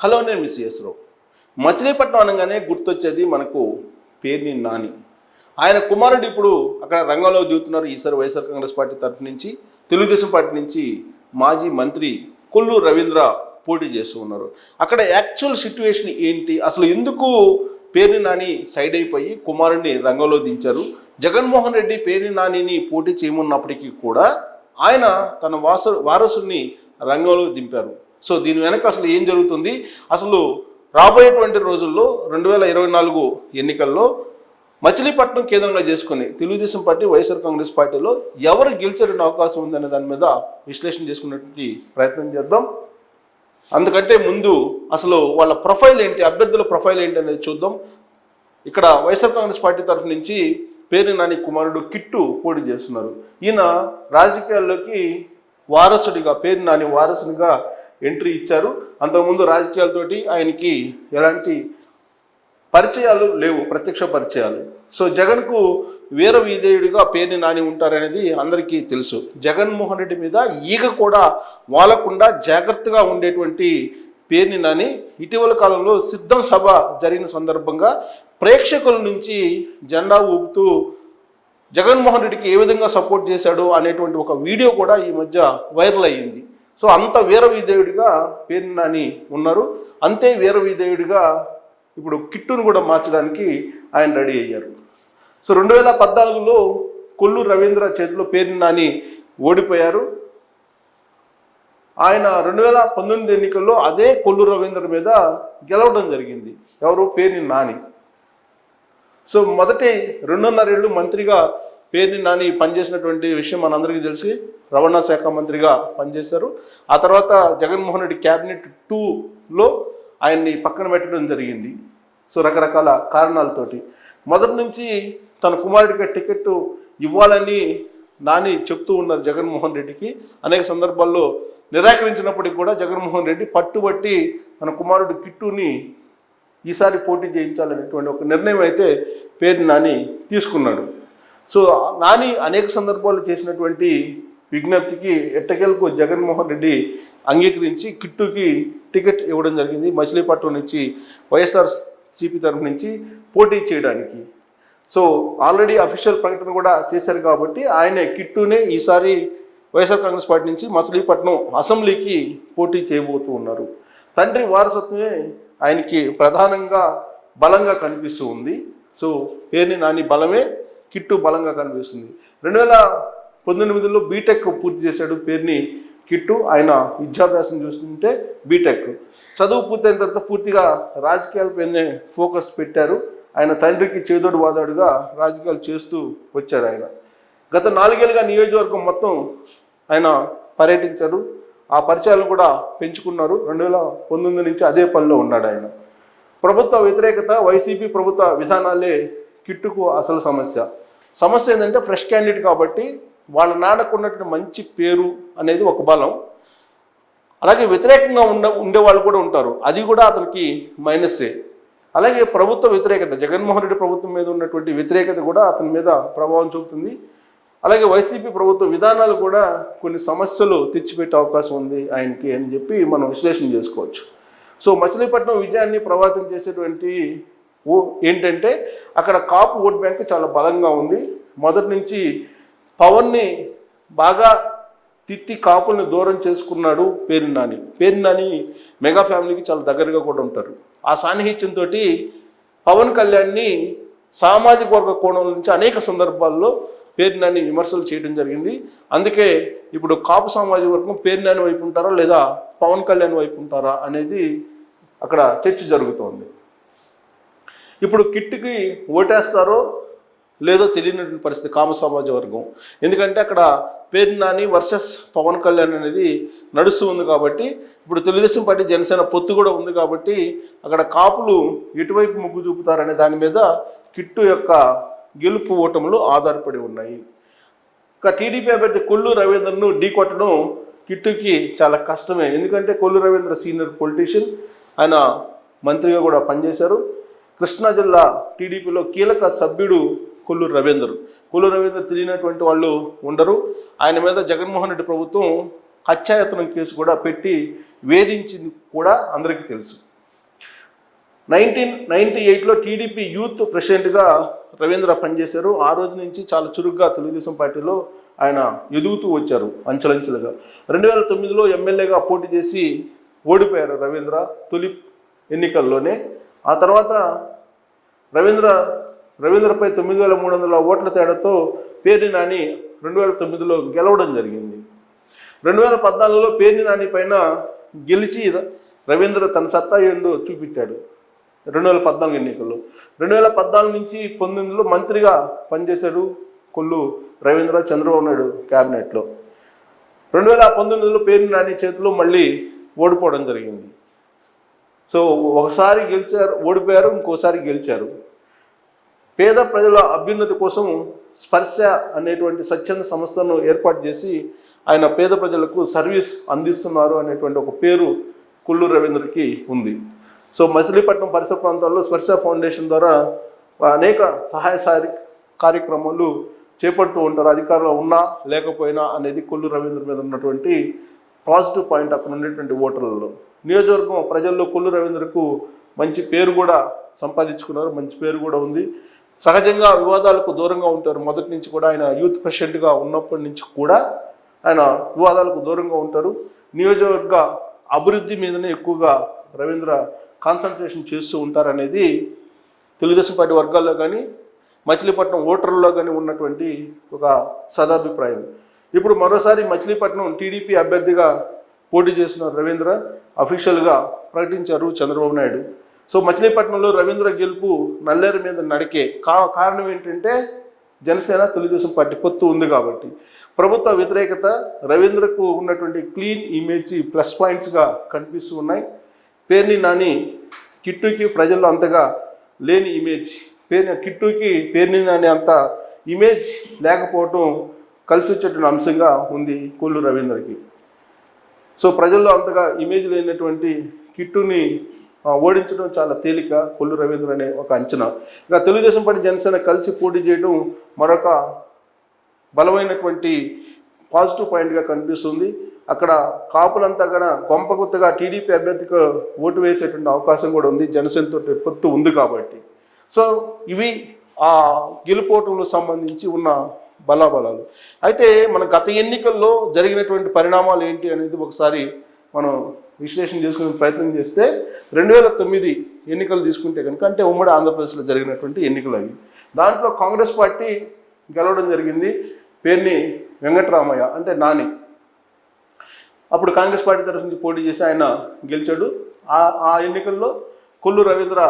Hello నేను miss రావు మచిలీపట్నం అనగానే గుర్తొచ్చేది మనకు పేర్ని నాని. ఆయన కుమారుడు ఇప్పుడు అక్కడ రంగంలో దిగుతున్నారు ఈసారి వైఎస్ఆర్ కాంగ్రెస్ పార్టీ తరఫు నుంచి తెలుగుదేశం పార్టీ నుంచి మాజీ మంత్రి కొల్లు రవీంద్ర పోటీ చేస్తూ ఉన్నారు. అక్కడ యాక్చువల్ సిట్యువేషన్ ఏంటి? అసలు ఎందుకు పేర్ని నాని సైడ్ అయిపోయి కుమారుడిని రంగంలో దించారు? జగన్మోహన్ రెడ్డి పేర్ని నానిని పోటీ చేయమన్నప్పటికీ కూడా ఆయన తన వాసు వారసుని రంగంలో దింపారు. సో దీని వెనక అసలు ఏం జరుగుతుంది? అసలు రాబోయేటువంటి రోజుల్లో రెండు వేల ఇరవై నాలుగు ఎన్నికల్లో మచిలీపట్నం కేంద్రంగా చేసుకుని తెలుగుదేశం పార్టీ వైఎస్ఆర్ కాంగ్రెస్ పార్టీలో ఎవరు గెలిచేటువంటి అవకాశం ఉందనే దాని మీద విశ్లేషణ చేసుకునేటువంటి ప్రయత్నం చేద్దాం. అందుకంటే ముందు అసలు వాళ్ళ ప్రొఫైల్ ఏంటి అభ్యర్థుల ప్రొఫైల్ ఏంటి అనేది చూద్దాం. ఇక్కడ వైఎస్ఆర్ కాంగ్రెస్ పార్టీ తరఫు నుంచి పేరు నాని కుమారుడు కిట్టు పోటీ చేస్తున్నారు. ఈయన రాజకీయాల్లోకి వారసుడిగా పేరు నాని వారసునిగా ఎంట్రీ ఇచ్చారు. అంతకుముందు రాజకీయాలతోటి ఆయనకి ఎలాంటి పరిచయాలు లేవు ప్రత్యక్ష పరిచయాలు. సో జగన్కు వీర విధేయుడిగా పేరుని నాని ఉంటారనేది అందరికీ తెలుసు. జగన్మోహన్ రెడ్డి మీద ఈగ కూడా వాలకుండా జాగ్రత్తగా ఉండేటువంటి పేరుని నాని ఇటీవల కాలంలో సిద్ధం సభ జరిగిన సందర్భంగా ప్రేక్షకుల నుంచి జెండా ఊపుతూ జగన్మోహన్ రెడ్డికి ఏ విధంగా సపోర్ట్ చేశాడు అనేటువంటి ఒక వీడియో కూడా ఈ మధ్య వైరల్ అయ్యింది. సో అంత వీర విధేయుడిగా పేరు నాని ఉన్నారు. అంతే వీర విధేయుడిగా ఇప్పుడు కిట్టును కూడా మార్చడానికి ఆయన రెడీ అయ్యారు. సో రెండు వేల పద్నాలుగులో కొల్లు రవీంద్ర చేతిలో పేరు నాని ఓడిపోయారు. ఆయన రెండు వేల పంతొమ్మిది ఎన్నికల్లో అదే కొల్లు రవీంద్ర మీద గెలవడం జరిగింది. ఎవరు? పేరు నాని. సో మొదటి రెండున్నరేళ్ళు మంత్రిగా పేరుని నాని పనిచేసినటువంటి విషయం మనందరికీ తెలిసి రవాణా శాఖ మంత్రిగా పనిచేశారు. ఆ తర్వాత జగన్మోహన్ రెడ్డి క్యాబినెట్ టూలో ఆయన్ని పక్కన పెట్టడం జరిగింది. సో రకరకాల కారణాలతోటి. మొదటి నుంచి తన కుమారుడికి టికెట్ ఇవ్వాలని నాని చెప్తూ ఉన్నారు జగన్మోహన్ రెడ్డికి. అనేక సందర్భాల్లో నిరాకరించినప్పటికీ కూడా జగన్మోహన్ రెడ్డి పట్టుబట్టి తన కుమారుడు కిట్టుని ఈసారి పోటీ చేయించాలనేటువంటి ఒక నిర్ణయం అయితే పేరు నాని తీసుకున్నాడు. సో నాని అనేక సందర్భాలు చేసినటువంటి విజ్ఞప్తికి ఎట్టకేలకు జగన్మోహన్ రెడ్డి అంగీకరించి కిట్టుకి టికెట్ ఇవ్వడం జరిగింది. మచిలీపట్నం నుంచి వైఎస్ఆర్ సిపి తరఫు నుంచి పోటీ చేయడానికి. సో ఆల్రెడీ అఫీషియల్ ప్రకటన కూడా చేశారు కాబట్టి ఆయన కిట్టునే ఈసారి వైఎస్ఆర్ కాంగ్రెస్ పార్టీ నుంచి మచిలీపట్నం అసెంబ్లీకి పోటీ చేయబోతూ ఉన్నారు. తండ్రి వారసత్వమే ఆయనకి ప్రధానంగా బలంగా కనిపిస్తూ ఉంది. సో పేరుని నాని బలమే కిట్టు బలంగా కనిపిస్తుంది. రెండు వేల పంతొమ్మిదిలో బీటెక్ పూర్తి చేశాడు పేరుని కిట్టు. ఆయన విద్యాభ్యాసం చూస్తుంటే బీటెక్. చదువు పూర్తయిన తర్వాత పూర్తిగా రాజకీయాలపైనే ఫోకస్ పెట్టారు. ఆయన తండ్రికి చేదోడు వాదాడుగా రాజకీయాలు చేస్తూ వచ్చారు ఆయన. గత నాలుగేళ్ళుగా నియోజకవర్గం మొత్తం ఆయన పర్యటించారు. ఆ పరిచయాలు కూడా పెంచుకున్నారు. రెండు వేల పంతొమ్మిది నుంచి అదే పనిలో ఉన్నాడు ఆయన. ప్రభుత్వ వ్యతిరేకత వైసీపీ ప్రభుత్వ విధానాలే కిట్టుకు అసలు సమస్య. సమస్య ఏంటంటే ఫ్రెష్ క్యాండిడేట్ కాబట్టి వాళ్ళ నాడకున్నటువంటి మంచి పేరు అనేది ఒక బలం. అలాగే వ్యతిరేకంగా ఉండ ఉండేవాళ్ళు కూడా ఉంటారు. అది కూడా అతనికి మైనస్సే అలాగే ప్రభుత్వ వ్యతిరేకత జగన్మోహన్ రెడ్డి ప్రభుత్వం మీద ఉన్నటువంటి వ్యతిరేకత కూడా అతని మీద ప్రభావం చూపుతుంది. అలాగే వైసీపీ ప్రభుత్వ విధానాలు కూడా కొన్ని సమస్యలు తెచ్చిపెట్టే అవకాశం ఉంది ఆయనకి అని చెప్పి మనం విశ్లేషణ చేసుకోవచ్చు. సో మచిలీపట్నం విజయాన్ని ప్రభావితం చేసేటువంటి ఓ ఏంటంటే అక్కడ కాపు ఓట్ బ్యాంక్ చాలా బలంగా ఉంది. మొదటి నుంచి పవన్ని బాగా తిట్టి కాపుల్ని దూరం చేసుకున్నాడు పేరు నాని. పేరు నాని మెగా ఫ్యామిలీకి చాలా దగ్గరగా కూడా ఉంటారు. ఆ సాన్నిహిత్యంతో పవన్ కళ్యాణ్ని సామాజిక వర్గ కోణం నుంచి అనేక సందర్భాల్లో పేరు నాని విమర్శలు చేయడం జరిగింది. అందుకే ఇప్పుడు కాపు సామాజిక వర్గం పేరు నాని వైపు ఉంటారా లేదా పవన్ కళ్యాణ్ వైపు ఉంటారా అనేది అక్కడ చర్చ జరుగుతోంది. ఇప్పుడు కిట్కి ఓటేస్తారో లేదో తెలియనటువంటి పరిస్థితి కామ సమాజ వర్గం. ఎందుకంటే అక్కడ పేరు నాని వర్సెస్ పవన్ కళ్యాణ్ అనేది నడుస్తూ ఉంది కాబట్టి ఇప్పుడు తెలుగుదేశం పార్టీ జనసేన పొత్తు కూడా ఉంది కాబట్టి అక్కడ కాపులు ఎటువైపు మొగ్గు చూపుతారనే దాని మీద కిట్టు యొక్క గెలుపు ఓటములు ఆధారపడి ఉన్నాయి. ఇక టీడీపీ అభ్యర్థి కొల్లు రవీంద్రను ఢీకొట్టడం కిట్టుకి చాలా కష్టమే. ఎందుకంటే కొల్లు రవీంద్ర సీనియర్ పొలిటీషియన్ ఆయన మంత్రిగా కూడా పనిచేశారు. కృష్ణా జిల్లా టీడీపీలో కీలక సభ్యుడు కొల్లు రవీందర్. కొల్లు రవీందర్ తెలియనటువంటి వాళ్ళు ఉండరు. ఆయన మీద జగన్మోహన్ రెడ్డి ప్రభుత్వం హత్యాయత్నం కేసు కూడా పెట్టి వేధించింది కూడా అందరికీ తెలుసు. నైన్టీన్ నైన్టీ ఎయిట్లో టీడీపీ యూత్ ప్రెసిడెంట్గా రవీంద్ర పనిచేశారు. ఆ రోజు నుంచి చాలా చురుగ్గా తెలుగుదేశం పార్టీలో ఆయన ఎదుగుతూ వచ్చారు అంచెలంచెలుగా. రెండు వేల తొమ్మిదిలో ఎమ్మెల్యేగా పోటీ చేసి ఓడిపోయారు రవీంద్ర తొలి ఎన్నికల్లోనే. ఆ తర్వాత రవీంద్ర రవీంద్రపై తొమ్మిది వేల మూడు వందల ఓట్ల తేడాతో పేర్ని నాని రెండు వేల తొమ్మిదిలో గెలవడం జరిగింది. రెండు వేల పద్నాలుగులో పేర్ని నాని పైన గెలిచి ర- రవీంద్ర తన సత్తా ఏందో చూపించాడు రెండు వేల పద్నాలుగు ఎన్నికల్లో. రెండు వేల పద్నాలుగు నుంచి పంతొమ్మిదిలో మంత్రిగా పనిచేశాడు కొల్లు రవీంద్ర చంద్రబాబు నాయుడు క్యాబినెట్లో. రెండు వేల పంతొమ్మిదిలో పేరు నాని చేతిలో మళ్ళీ ఓడిపోవడం జరిగింది. సో ఒకసారి గెలిచారు ఓడిపోయారు ఇంకోసారి గెలిచారు. పేద ప్రజల అభ్యున్నతి కోసం స్పర్శ అనేటువంటి స్వచ్ఛంద సంస్థను ఏర్పాటు చేసి ఆయన పేద ప్రజలకు సర్వీస్ అందిస్తున్నారు అనేటువంటి ఒక పేరు కుల్లూరు రవీంద్రకి ఉంది. సో మచిలీపట్నం పరిసర ప్రాంతాల్లో స్పర్శ ఫౌండేషన్ ద్వారా అనేక సహాయ కార్యక్రమాలు చేపడుతూ ఉంటారు. అధికారంలో ఉన్నా లేకపోయినా అనేది కొల్లు రవీంద్ర మీద ఉన్నటువంటి పాజిటివ్ పాయింట్ అక్కడ ఉండేటువంటి ఓటర్లలో. నియోజకవర్గం ప్రజల్లో కొల్లు రవీంద్రకు మంచి పేరు కూడా సంపాదించుకున్నారు మంచి పేరు కూడా ఉంది. సహజంగా వివాదాలకు దూరంగా ఉంటారు. మొదటి నుంచి కూడా ఆయన యూత్ ప్రెసిడెంట్గా ఉన్నప్పటి నుంచి కూడా ఆయన వివాదాలకు దూరంగా ఉంటారు. నియోజకవర్గ అభివృద్ధి మీదనే ఎక్కువగా రవీంద్ర కాన్సన్ట్రేషన్ చేస్తూ ఉంటారనేది తెలుగుదేశం పార్టీ వర్గాల్లో కానీ మచిలీపట్నం ఓటర్లో కానీ ఉన్నటువంటి ఒక సదాభిప్రాయం. ఇప్పుడు మరోసారి మచిలీపట్నం టీడీపీ అభ్యర్థిగా పోటీ చేసిన రవీంద్ర అఫీషియల్గా ప్రకటించారు చంద్రబాబు నాయుడు. సో మచిలీపట్నంలో రవీంద్ర గెలుపు నల్లేరు మీద నడికే కా కారణం ఏంటంటే జనసేన తెలుగుదేశం పార్టీ పొత్తు ఉంది కాబట్టి. ప్రభుత్వ వ్యతిరేకత రవీంద్రకు ఉన్నటువంటి క్లీన్ ఇమేజ్ ప్లస్ పాయింట్స్గా కనిపిస్తూ ఉన్నాయి. పేర్ని నాని కిట్టుకి ప్రజల్లో అంతగా లేని ఇమేజ్. పేరు కిట్టుకి పేర్ని నాని అంత ఇమేజ్ లేకపోవటం కలిసి వచ్చేటువంటి అంశంగా ఉంది కొల్లు రవీంద్రకి. సో ప్రజల్లో అంతగా ఇమేజ్ లేనటువంటి కిట్టుని ఓడించడం చాలా తేలిక కొల్లు రవీంద్ర అనే ఒక అంచనా. ఇక తెలుగుదేశం పార్టీ జనసేన కలిసి పోటీ చేయడం మరొక బలమైనటువంటి పాజిటివ్ పాయింట్గా కనిపిస్తుంది. అక్కడ కాపులంతా కూడా గొంపగుత్తగా టీడీపీ అభ్యర్థికి ఓటు వేసేటువంటి అవకాశం కూడా ఉంది. జనసేనతో పొత్తు ఉంది కాబట్టి. సో ఇవి ఆ గెలుపోటంలో సంబంధించి ఉన్న బలాబలాలు. అయితే మన గత ఎన్నికల్లో జరిగినటువంటి పరిణామాలు ఏంటి అనేది ఒకసారి మనం విశ్లేషణ చేసుకునే ప్రయత్నం చేస్తే రెండు వేల తొమ్మిది ఎన్నికలు తీసుకుంటే కనుక అంటే ఉమ్మడి ఆంధ్రప్రదేశ్లో జరిగినటువంటి ఎన్నికలు అవి. దాంట్లో కాంగ్రెస్ పార్టీ గెలవడం జరిగింది. పేరుని వెంకటరామయ్య అంటే నాని. అప్పుడు కాంగ్రెస్ పార్టీ తరఫు నుంచి పోటీ చేసి ఆయన గెలిచాడు. ఆ ఆ ఎన్నికల్లో కొల్లు రవీంద్ర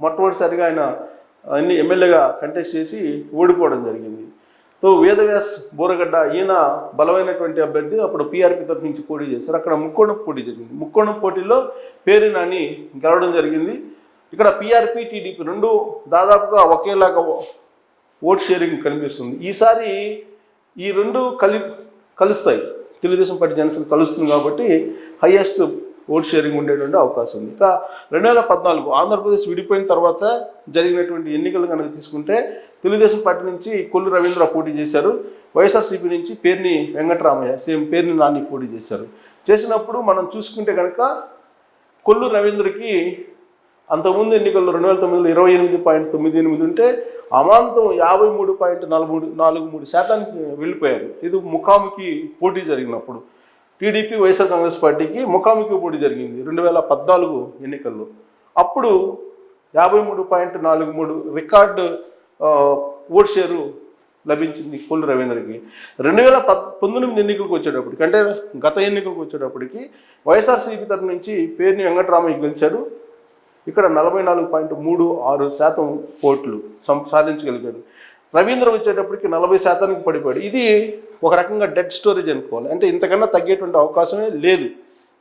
మొట్టమొదటిసారిగా ఆయన అన్ని ఎమ్మెల్యేగా కంటెస్ట్ చేసి ఓడిపోవడం జరిగింది. సో వేదవ్యాస్ బోరగడ్డ ఈయన బలమైనటువంటి అభ్యర్థి. అప్పుడు పీఆర్పీ తరఫు నుంచి పోటీ చేశారు. అక్కడ ముక్కోణం పోటీ జరిగింది. ముక్కోణం పోటీలో పేరు నాని గెలవడం జరిగింది. ఇక్కడ పీఆర్పీ టీడీపీ రెండు దాదాపుగా ఒకేలాగా ఓట్ షేరింగ్ కనిపిస్తుంది. ఈసారి ఈ రెండు కలి కలుస్తాయి. తెలుగుదేశం పార్టీ జనసేన కలుస్తుంది కాబట్టి హయ్యెస్ట్ ఓట్ షేరింగ్ ఉండేటువంటి అవకాశం ఉంది. ఇంకా రెండు వేల పద్నాలుగు ఆంధ్రప్రదేశ్ విడిపోయిన తర్వాత జరిగినటువంటి ఎన్నికలు కనుక తీసుకుంటే తెలుగుదేశం పార్టీ నుంచి కొల్లు రవీంద్ర పోటీ చేశారు. వైఎస్ఆర్సీపీ నుంచి పేర్ని వెంకటరామయ్య సేమ్ పేర్ని నాని పోటీ చేశారు. చేసినప్పుడు మనం చూసుకుంటే కనుక కొల్లు రవీంద్రకి అంతకుముందు ఎన్నికల్లో రెండు వేల తొమ్మిదిలో ఇరవై ఎనిమిది పాయింట్ తొమ్మిది ఎనిమిది ఉంటే అమాంతం యాభై మూడు పాయింట్ నాలుగు మూడు నాలుగు మూడు శాతానికి వెళ్ళిపోయారు. ఇది ముఖాముఖి పోటీ జరిగినప్పుడు టీడీపీ వైఎస్ఆర్ కాంగ్రెస్ పార్టీకి ముఖాముఖి పోటీ జరిగింది రెండు వేల పద్నాలుగు ఎన్నికల్లో. అప్పుడు యాభై మూడు పాయింట్ నాలుగు మూడు రికార్డు ఓట్ షేరు లభించింది కోల్లు రవీంద్రకి. రెండు వేల పద్ పంతొమ్మిది ఎన్నికలకు వచ్చేటప్పటికి అంటే గత ఎన్నికలకు వచ్చేటప్పటికి వైఎస్ఆర్సీపీ తరఫు నుంచి పేరుని వెంకటరామయ్య గెలిచారు ఇక్కడ నలభై నాలుగు పాయింట్ మూడు ఆరు శాతం ఓట్లు సం- రవీంద్ర వచ్చేటప్పటికి నలభై శాతానికి పడిపోయాడు. ఇది ఒక రకంగా డెడ్ స్టోరేజ్ అనుకోవాలి. అంటే ఇంతకన్నా తగ్గేటువంటి అవకాశమే లేదు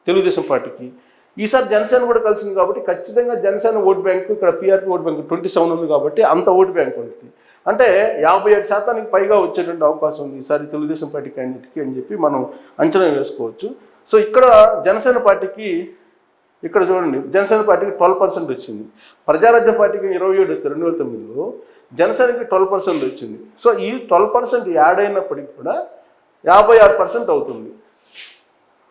తెలుగుదేశం పార్టీకి. ఈసారి జనసేన కూడా కలిసింది కాబట్టి ఖచ్చితంగా జనసేన ఓట్ బ్యాంకు ఇక్కడ PRP vote bank twenty seven ఉంది కాబట్టి అంత ఓట్ బ్యాంక్ ఉంటుంది అంటే యాభై ఏడు శాతానికి పైగా వచ్చేటువంటి అవకాశం ఉంది ఈసారి తెలుగుదేశం పార్టీ క్యాండిడేట్కి అని చెప్పి మనం అంచనా వేసుకోవచ్చు. సో ఇక్కడ జనసేన పార్టీకి ఇక్కడ చూడండి జనసేన పార్టీకి ట్వెల్వ్ పర్సెంట్ వచ్చింది. ప్రజారాజ్య పార్టీకి ఇరవై ఏడు వస్తే రెండు వేల తొమ్మిదిలో జనసేనకి ట్వెల్వ్ పర్సెంట్ వచ్చింది. సో ఈ ట్వెల్వ్ పర్సెంట్ యాడ్ అయినప్పటికీ కూడా యాభై ఆరు పర్సెంట్ అవుతుంది.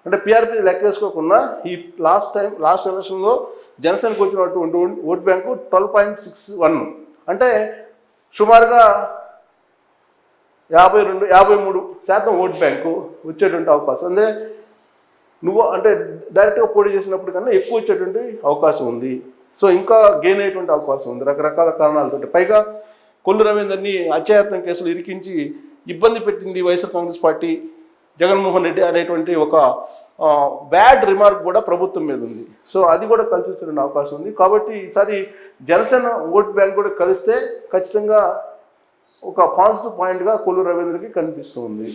అంటే పిఆర్పి లెక్కేసుకోకుండా ఈ లాస్ట్ టైం లాస్ట్ ఎలక్షన్లో జనసేనకు వచ్చినటువంటి vote bank twelve point six one అంటే సుమారుగా యాభై రెండు యాభై మూడు శాతం ఓట్ బ్యాంకు వచ్చేటువంటి అవకాశం. అంటే నువ్వు అంటే డైరెక్ట్గా పోటీ చేసినప్పుడు కన్నా ఎక్కువ వచ్చేటువంటి అవకాశం ఉంది. సో ఇంకా గెయిన్ అయ్యేటువంటి అవకాశం ఉంది. రకరకాల కారణాలతో పైగా కొల్లు రవీందర్ని అత్యాయత్నం కేసులు ఇరికించి ఇబ్బంది పెట్టింది YSR Congress party. Jaganmohan Reddy అనేటువంటి ఒక బ్యాడ్ రిమార్క్ కూడా ప్రభుత్వం మీద ఉంది. సో అది కూడా కలిసి వచ్చే అవకాశం ఉంది. కాబట్టి ఈసారి జనసేన ఓట్ బ్యాంక్ కూడా కలిస్తే ఖచ్చితంగా ఒక పాజిటివ్ పాయింట్గా కొల్లు రవీంద్రకి కనిపిస్తూ ఉంది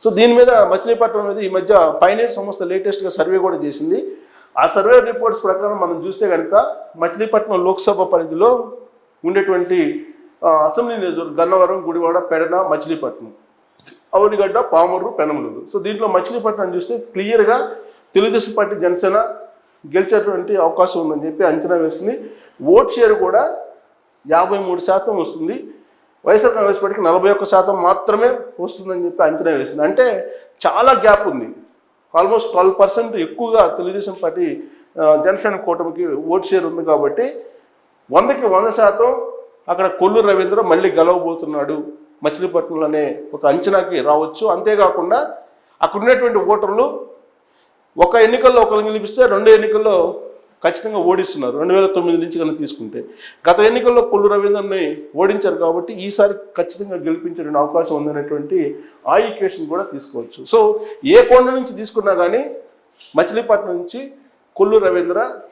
సో దీని మీద మచిలీపట్నం అనేది ఈ మధ్య పైనీర్ సంస్థ లేటెస్ట్గా సర్వే కూడా చేసింది. ఆ సర్వే రిపోర్ట్స్ ప్రకారం మనం చూస్తే కనుక మచిలీపట్నం లోక్సభ పరిధిలో ఉండేటువంటి అసెంబ్లీ నియోజకవర్గం గన్నవరం గుడివాడ పెడన మచిలీపట్నం. అవనిగడ్డ పామూరు పెనమలూరు. సో దీంట్లో మచిలీపట్నం చూస్తే క్లియర్గా తెలుగుదేశం పార్టీ జనసేన గెలిచేటువంటి అవకాశం ఉందని చెప్పి అంచనా వేస్తుంది. ఓట్ షేర్ కూడా యాభై మూడు శాతం వస్తుంది. వైఎస్ఆర్ కాంగ్రెస్ పార్టీకి నలభై ఒక్క శాతం మాత్రమే వస్తుందని చెప్పి అంచనా వేసింది అంటే చాలా గ్యాప్ ఉంది. ఆల్మోస్ట్ ట్వెల్వ్ పర్సెంట్ ఎక్కువగా తెలుగుదేశం పార్టీ జనసేన కూటమికి ఓట్ షేర్ ఉంది కాబట్టి వందకి వంద శాతం అక్కడ కొల్లు రవీంద్ర మళ్ళీ గెలవబోతున్నాడు. మచిలీపట్నంలో అనే ఒక అంచనాకి రావచ్చు. అంతేకాకుండా అక్కడ ఉన్నటువంటి ఓటర్లు ఒక ఎన్నికల్లో ఒకరిని గెలిపిస్తే రెండు ఎన్నికల్లో ఖచ్చితంగా ఓడిస్తున్నారు. రెండు వేల తొమ్మిది నుంచి కనుక తీసుకుంటే గత ఎన్నికల్లో కొల్లు రవీందర్ని ఓడించారు కాబట్టి ఈసారి ఖచ్చితంగా గెలిపించే అవకాశం ఉందనేటువంటి ఆ ఈక్వేషన్ కూడా తీసుకోవచ్చు. సో ఏ కోణ నుంచి తీసుకున్నా కానీ మచిలీపట్నం నుంచి కొల్లు రవీంద్ర